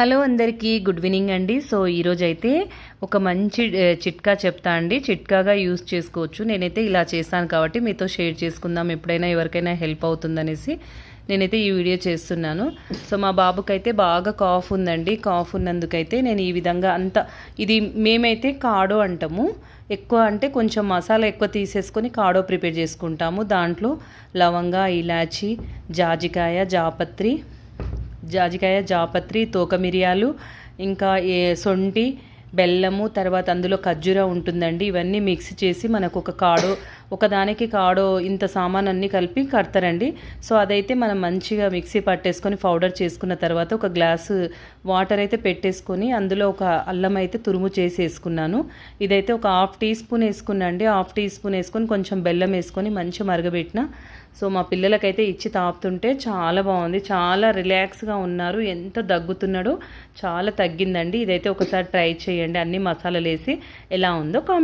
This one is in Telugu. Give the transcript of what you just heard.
హలో అందరికీ గుడ్ ఈవినింగ్ అండి. సో ఈరోజు అయితే ఒక మంచి చిట్కా చెప్తా అండి. చిట్కాగా యూస్ చేసుకోవచ్చు. నేనైతే ఇలా చేశాను కాబట్టి మీతో షేర్ చేసుకుందాం ఎప్పుడైనా ఎవరికైనా హెల్ప్ అవుతుందనేసి నేనైతే ఈ వీడియో చేస్తున్నాను. సో మా బాబుకైతే బాగా కాఫ్ ఉందండి. కాఫ్ ఉన్నందుకైతే నేను ఈ విధంగా అంత ఇది మేమైతే కాడో అంటాము. ఎక్కువ అంటే కొంచెం మసాలా ఎక్కువ తీసేసుకొని కాడో ప్రిపేర్ చేసుకుంటాము. దాంట్లో లవంగా ఇలాచి జాజికాయ జాపత్రి జాజికాయ జాపత్రి తోక మిరియాలు ఇంకా ఏ సొంటి బెల్లము తర్వాత అందులో ఖర్జూర ఉంటుందండి. ఇవన్నీ మిక్స్ చేసి మనకు ఒక కాడో ఒకదానికి కాడో ఇంత సామాన్ అన్నీ కలిపి కడతారండి. సో అదైతే మనం మంచిగా మిక్సీ పట్టేసుకొని పౌడర్ చేసుకున్న తర్వాత ఒక గ్లాసు వాటర్ అయితే పెట్టేసుకొని అందులో ఒక అల్లం అయితే తురుము చేసి వేసుకున్నాను ఇదైతే ఒక హాఫ్ టీ స్పూన్ వేసుకున్నాండి హాఫ్ టీ స్పూన్ వేసుకొని కొంచెం బెల్లం వేసుకొని మంచిగా మరగబెట్టిన. సో మా పిల్లలకైతే ఇచ్చి తాపుతుంటే చాలా బాగుంది. చాలా రిలాక్స్గా ఉన్నారు. ఎంత దగ్గుతున్నాడో చాలా తగ్గిందండి. ఇదైతే ఒకసారి ట్రై చేయండి. అన్ని మసాలాలు వేసి ఎలా ఉందో కామెంట్